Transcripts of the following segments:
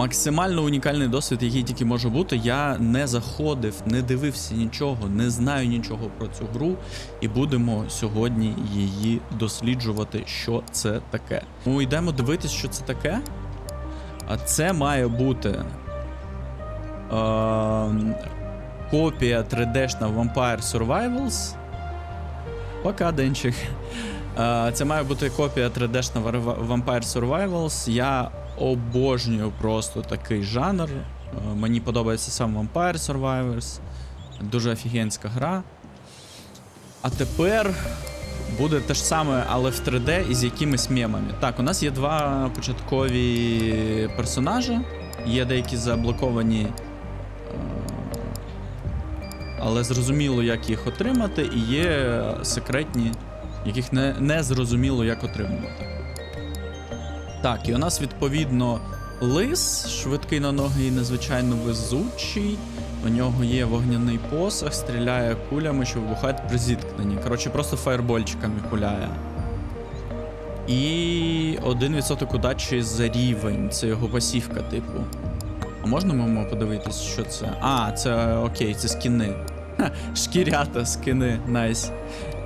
Максимально унікальний досвід, який тільки може бути. Я не заходив, не дивився нічого, не знаю нічого про цю гру, і будемо сьогодні її досліджувати, що це таке. Ну, йдемо дивитись, що це таке. А це має бути е, копія 3D-шна Vampire Survivals. Пока, Денчик. Е, Це має бути копія 3D-шна Vampire Survivals. Я обожнюю просто такий жанр. Е, Мені подобається сам Vampire Survivors. Дуже офігенська гра. А тепер буде те ж саме, але в 3D із якимись мемами. Так, у нас є два початкові персонажі. Є деякі заблоковані. е, Але зрозуміло, як їх отримати, і є секретні, яких не, не зрозуміло, як отримувати. Так, і у нас відповідно лис, швидкий на ноги і надзвичайно везучий. У нього є вогняний посох, стріляє кулями, що вибухають при зіткненні. Коротше, просто фаєрбольчиками пуляє. І 1% удачі за рівень. Це його пасівка, типу. А можна ми подивитись, що це? А, це окей, це скіни. Ха, шкірята, скини, найс.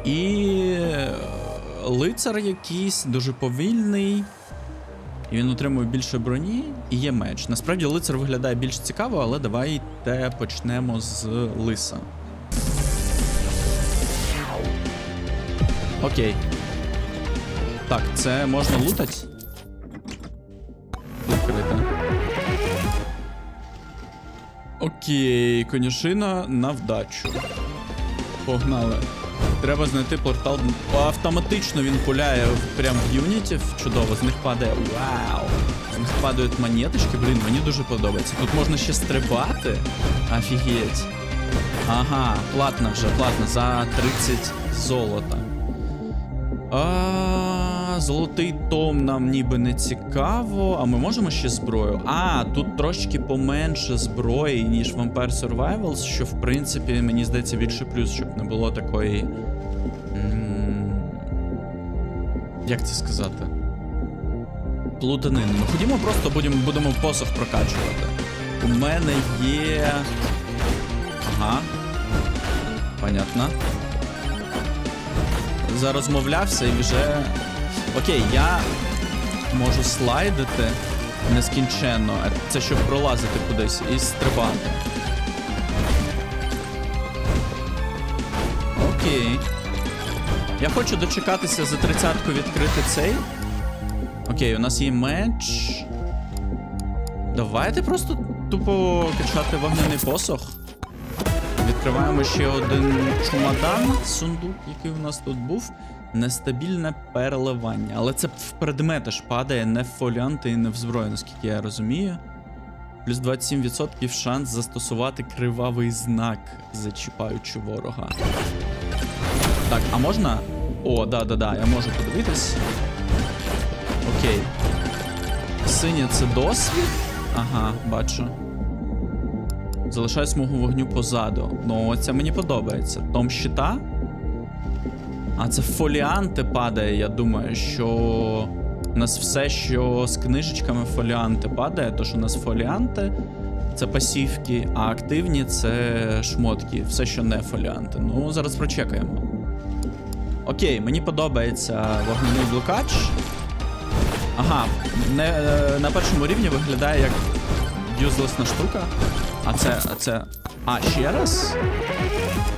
І е, лицар якийсь дуже повільний. І він отримує більше броні і є меч. Насправді лицар виглядає більш цікаво, але давайте почнемо з лиса. Окей. Так, це можна лутати? Відкрито. Окей, конюшина на вдачу. Погнали. Треба знайти портал. Автоматично він пуляє прям в юнітів. Чудово, з них падає. Вау! З них падають монеточки. Блін, мені дуже подобається. Тут можна ще стрибати. Офігеть. Ага, платно вже, платно за 30 золота. А, золотий том нам ніби не цікаво. А ми можемо ще зброю? А, тут трошки поменше зброї, ніж Vampire Survivals, що в принципі мені здається більше плюс, щоб не було такої. Як це сказати? Плутанини. Ну ходімо просто будемо, будемо посох прокачувати. У мене є. Ага. Понятно зарозмовлявся і вже. Окей, я можу слайдити нескінченно. Це щоб пролазити кудись і стрибати. Окей. Я хочу дочекатися за тридцятку відкрити цей. Окей, у нас є меч. Давайте просто тупо качати вогняний посох. Відкриваємо ще один чумадан, сундук, який у нас тут був. Нестабільне переливання. Але це в предмети ж падає, не в фоліанти і не в зброю, наскільки я розумію. Плюс 27% шанс застосувати кривавий знак, зачіпаючи ворога. Так, а можна. О, да-да-да, я можу подивитись. Окей. Синє це досвід. Ага, бачу. Залишаю смугу вогню позаду. Ну, це мені подобається. Том щита. А це фоліанти падає. Я думаю, що у нас все, що з книжечками фоліанти падає, то що у нас фоліанти це пасівки, а активні це шмотки. Все, що не фоліанти. Ну, зараз прочекаємо. Окей, мені подобається вогняний блукач. Ага, не, е, на першому рівні виглядає як юзлесна штука. А це. А це. А, ще раз?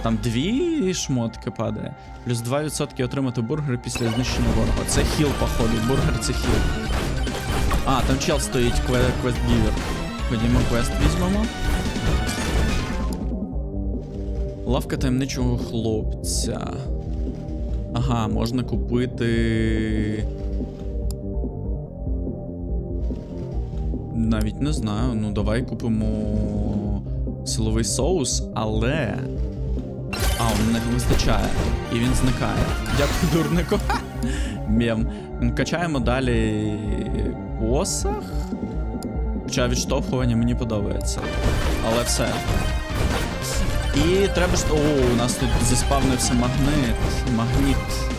Там дві шмотки падає. Плюс 2% отримати бургери після знищення ворога. Це хіл, походу. Бургер це хіл. А, там чел стоїть квест-гівер. Ходімо, квест візьмемо. Лавка таємничого хлопця. Ага, можна купити. Навіть не знаю. Ну, давай купимо силовий соус, але. А, он не вистачає. І він зникає. Дякую, дурнику. Мєм. Качаємо далі посох. Хоча відштовхування мені подобається. Але все. І треба ж. О, у нас тут заспавнився магнит. Магніт.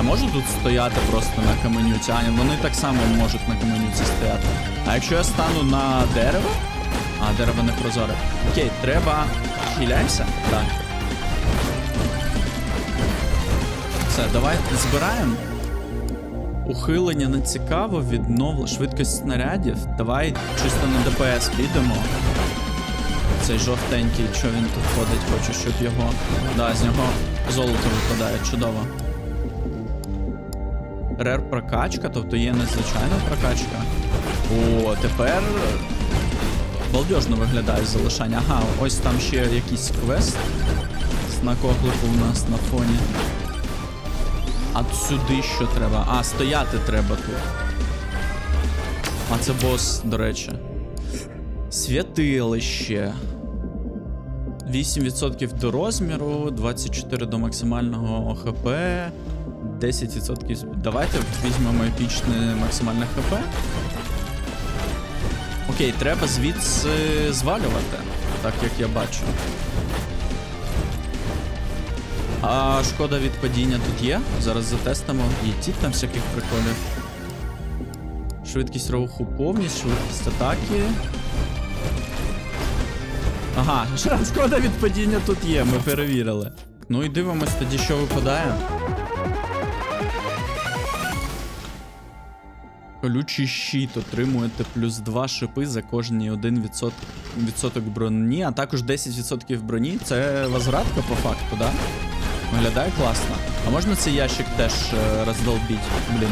Я можу тут стояти просто на каменюці, а вони так само можуть на каменюці стояти. А якщо я стану на дерево. А, дерево не прозоре. Окей, треба. Хиляємося? Так. Все, давай збираємо. Ухилення не цікаво, відновлення, швидкість снарядів. Давай чисто на ДПС підемо. Цей жовтенький, що він тут ходить, хочу, щоб його. Да, з нього золото випадає, чудово. Рер прокачка, тобто є незвичайна прокачка. О, тепер. Балдежно виглядає залишання. Ага, ось там ще якийсь квест на коклику у нас на фоні. А сюди що треба? А, стояти треба тут. А це бос, до речі. Святилище. 8% до розміру, 24 до максимального ХП, 10%. Давайте візьмемо епічне максимальне ХП. Окей, треба звідси звалювати, так як я бачу. А шкода від падіння тут є. Зараз затестимо. Є ті там всяких приколів. Швидкість руху повністю, швидкість атаки. Ага, шкода від падіння тут є, ми перевірили. Ну і дивимось тоді, що випадає. Колючий щит отримуєте плюс 2 шипи за кожні 1% відсоток броні, а також 10% броні. Це возвратка по факту, да? Виглядає класно. А можна цей ящик теж е, роздолбіть? Блін.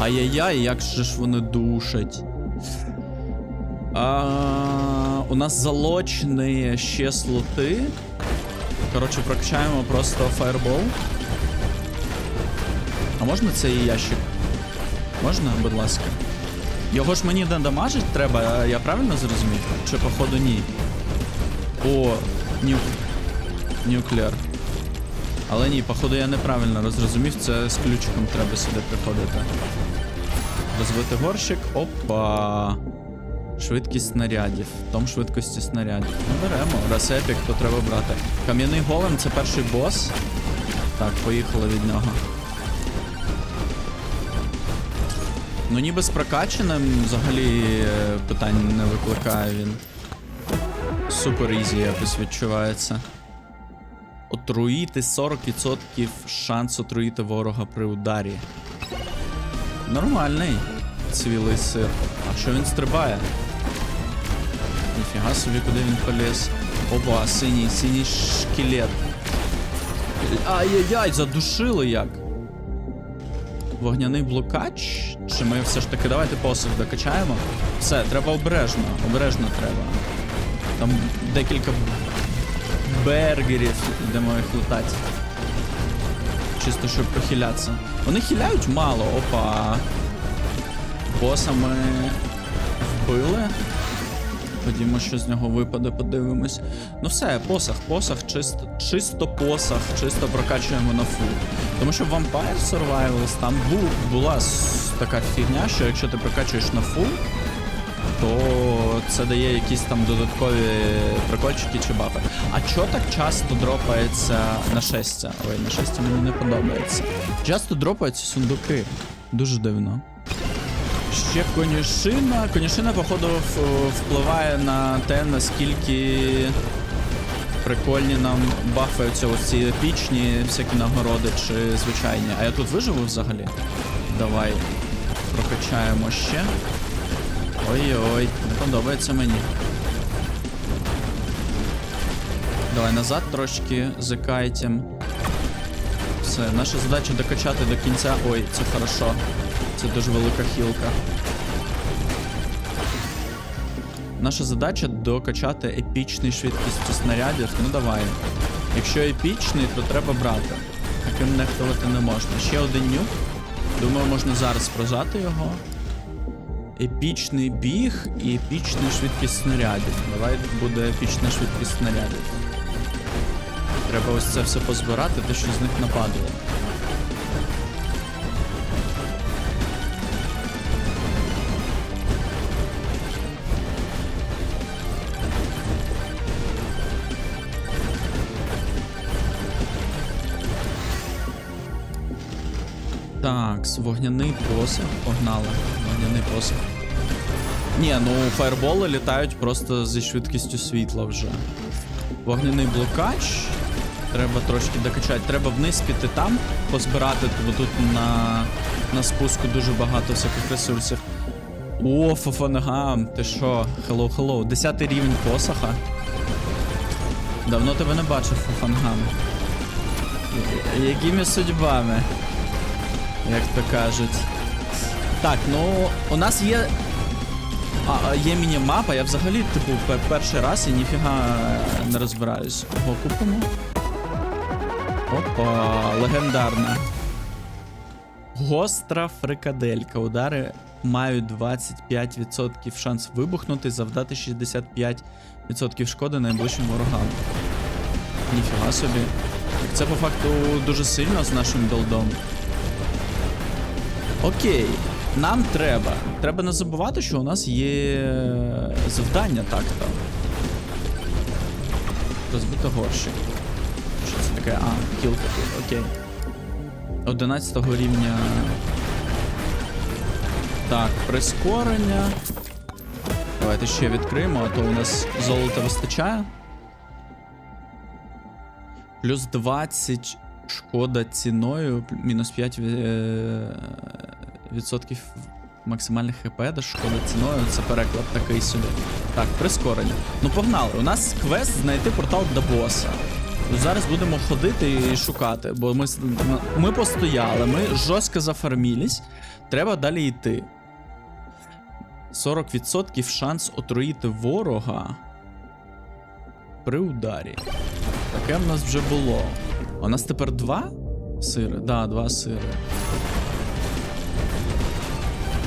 Ай-яй-яй, як же ж вони душать. А, у нас залочені ще слоти. Коротше, прокачаємо просто фаербол. А можна цей ящик? Можна, будь ласка. Його ж мені не дамажить треба, я правильно зрозумів? Чи походу ні? О, нюк. Нюклеар. Але ні, походу я неправильно розрозумів, це з ключиком треба сюди приходити. Розвити горщик. Опа. Швидкість снарядів. Том швидкості снарядів. Ну, беремо. Раз епік, то треба брати. Кам'яний голем це перший бос. Так, поїхали від нього. Ну ніби з прокачаним взагалі е, питань не викликає він. Супер ізі якось відчувається. Отруїти 40% шанс отруїти ворога при ударі. Нормальний цвілий сир. А що він стрибає? Ніфіга собі, куди він поліз. Опа, синій, синій шкелет. Ай-яй-яй, задушили як. Вогняний блокач? Чи ми все ж таки давайте посох докачаємо? Все, треба обережно, обережно треба. Там декілька бергерів, йдемо їх лутати. Чисто щоб похилятися. Вони хиляють мало, опа. Боса ми вбили. Ходімо, що з нього випаде, подивимось. Ну все, посох, посох, чисто, чисто посох, чисто прокачуємо на фул. Тому що в Vampire Survivors там був, була така фігня, що якщо ти прокачуєш на фул, то це дає якісь там додаткові прикольчики чи бафи. А чо так часто дропається нашестя? Ой, нашестя мені не подобається. Часто дропаються сундуки. Дуже дивно. Ще конюшина. Конюшина, походу, впливає на те, наскільки прикольні нам бафаються ці епічні всякі нагороди чи звичайні. А я тут виживу взагалі? Давай прокачаємо ще. Ой-ой, не подобається мені. Давай назад трошки закайтім. Все, наша задача докачати до кінця. Ой, це хорошо. Це дуже велика хілка. Наша задача докачати епічний швидкістю снарядів. Ну давай. Якщо епічний, то треба брати. Таким нехтувати не можна. Ще один нюк. Думаю, можна зараз прожати його. Епічний біг і епічна швидкість снарядів. Давай буде епічна швидкість снарядів. Треба ось це все позбирати, те, що з них нападало. Так, вогняний посох. Погнали. Вогняний посох. Ні, ну фаерболи літають просто зі швидкістю світла вже. Вогняний блокач. Треба трошки докачати. Треба вниз піти там, позбирати, бо тут на, на спуску дуже багато всяких ресурсів. О, фафанга, ти що? Hello, hello. Десятий рівень посоха. Давно тебе не бачив, фафангам. Якими судьбами? Як то кажуть. Так, ну у нас є. А, є міні-мапа, я взагалі, типу, перший раз і ніфіга не розбираюсь. Ого, купимо. Опа, легендарна. Гостра фрикаделька. Удари мають 25% шанс вибухнути, завдати 65% шкоди найближчим ворогам. Ніфіга собі. Це по факту дуже сильно з нашим білдом. Окей, нам треба. Треба не забувати, що у нас є завдання так-то. Розбито горщик. Таке? А, кілка тут, окей. 11 рівня. Так, прискорення. Давайте ще відкриємо, а то у нас золота вистачає. Плюс 20 шкода ціною, мінус 5 е, відсотків максимальних хп, де шкода ціною. Це переклад такий собі. Так, прискорення. Ну погнали. У нас квест знайти портал до боса. Зараз будемо ходити і шукати, бо ми, ми постояли, ми жорстко зафармілись. Треба далі йти. 40% шанс отруїти ворога при ударі. Таке в нас вже було. У нас тепер два сири? Да, два сири.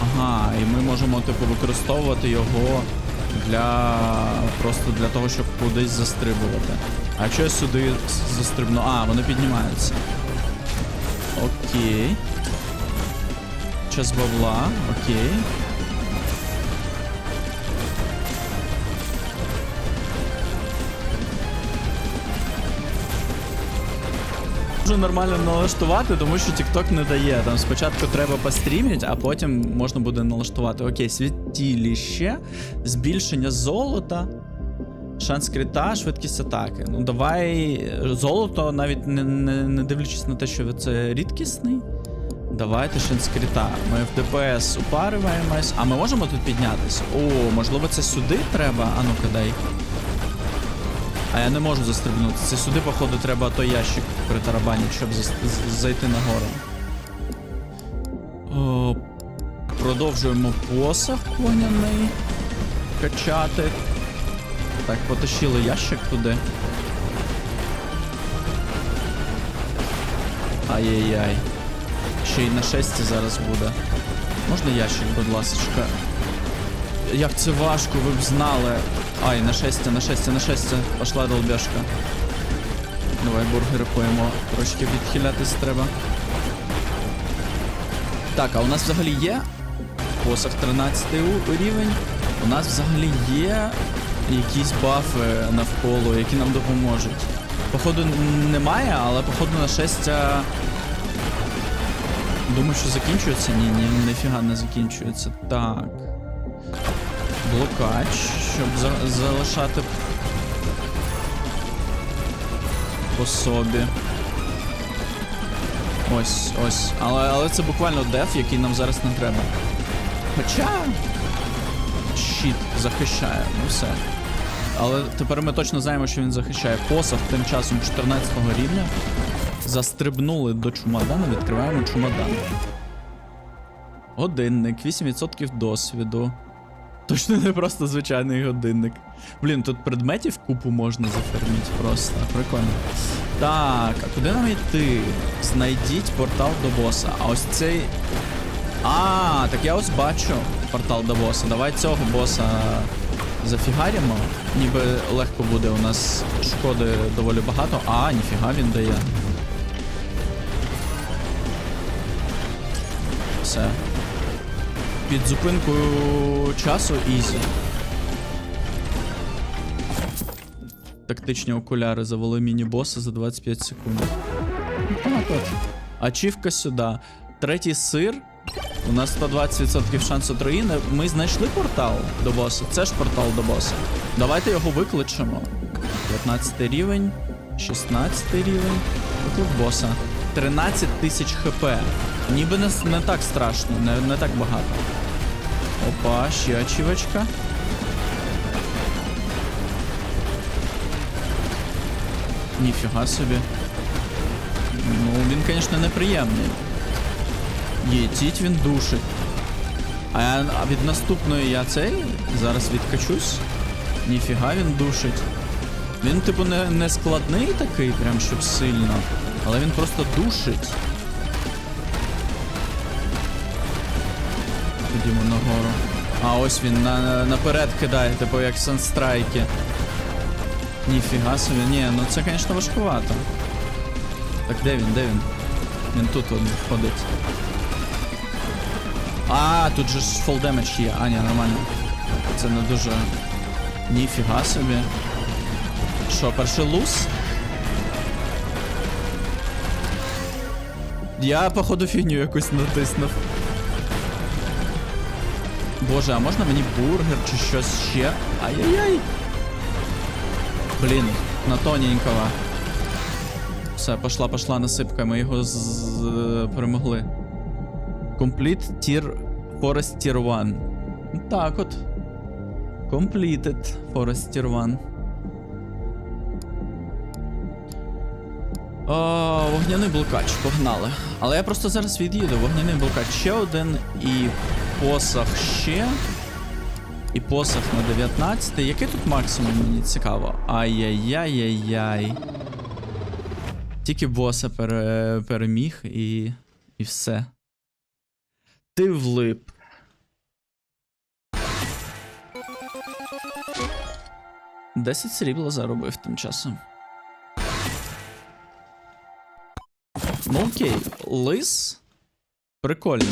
Ага, і ми можемо, типу, використовувати його для. просто для того, щоб кудись застрибувати. А якщо я сюди застрибну. А, вони піднімаються. Окей. Час бабла, окей. Можу нормально налаштувати, тому що TikTok не дає. Там спочатку треба пострімити, а потім можна буде налаштувати. Окей, світіліще, збільшення золота, шанс крита, швидкість атаки. Ну давай е, золото, навіть не, не, не дивлячись на те, що це рідкісний. Давайте шанс крита. Ми в ДПС упарюємось. А ми можемо тут піднятися? О, можливо, це сюди треба? А ну-ка дай. А я не можу застрибнути. Це сюди, походу, треба той ящик притарабанити, щоб зайти нагору. О, продовжуємо посох вогняний. Качати. Так, потащили ящик туди. Ай-яй-яй. Ще й на шесті зараз буде. Можна ящик, будь ласочка? Як це важко, ви б знали. Ай, на шесте, на шесте, на шесте. Пошла долбяшка. Давай бургери поїмо. Трошки відхилятись треба. Так, а у нас взагалі є посох 13 рівень. У нас взагалі є якісь бафи навколо, які нам допоможуть. Походу немає, але походу на шестя. Думаю, що закінчується? Ні, ні, ніфіга не закінчується. Так. Блокач, щоб за- залишати по собі. Ось, ось. Але, але це буквально деф, який нам зараз не треба. Хоча. Щит захищає, ну все. Але тепер ми точно знаємо, що він захищає. Посох тим часом 14 рівня. Застрибнули до чумадана, відкриваємо чумадан. Годинник, 8% досвіду. Точно не просто звичайний годинник. Блін, тут предметів купу можна зафермити просто. Прикольно. Так, а куди нам йти? Знайдіть портал до боса. А ось цей. А, так я ось бачу портал до боса. Давай цього боса зафігаримо. Ніби легко буде, у нас шкоди доволі багато. А, ніфіга він дає. Все. Під зупинкою часу ізі. Тактичні окуляри завели міні-боса за 25 секунд. Ачівка сюди. третій сир. У нас 120% шанс отруїни. Ми знайшли портал до боса. Це ж портал до боса. Давайте його викличемо. 15 рівень, 16 рівень. Виклик боса. 13 тисяч хп. Ніби не, не так страшно, не, не так багато. Опа, ще ачівочка. Ніфіга собі. Ну, він, звісно, неприємний. Єтіть він душить. А, я- а від наступної я цей зараз відкачусь. Ніфіга він душить. Він, типу, не, не складний такий, прям щоб сильно. Але він просто душить. Ходімо нагору. А ось він на, наперед кидає, типу як санстрайки. Ніфіга собі. Ні, ну це, звісно, важкувато. Так де він, де він? Він тут он ходить. А, тут же ж full damage є. А, ні, нормально. Це не дуже. Ніфіга собі. Що, перший луз? Я, походу, фігню якусь натиснув. Боже, а можна мені бургер чи щось ще? Ай-яй-яй. Блін, на тоненького. Все, пошла, пошла насипка, ми його з- перемогли. Complete Tier Forest Tier 1. Так от. Completed Forest Tier 1. О, вогняний блокач, погнали. Але я просто зараз від'їду. Вогняний блокач ще один і посох ще. І посох на 19. Який тут максимум мені цікаво? Ай-яй-яй-яй-яй. Тільки боса пере, переміг і. і все. Ти влип. Десять срібла заробив тим часом. Ну окей, лис. Прикольно.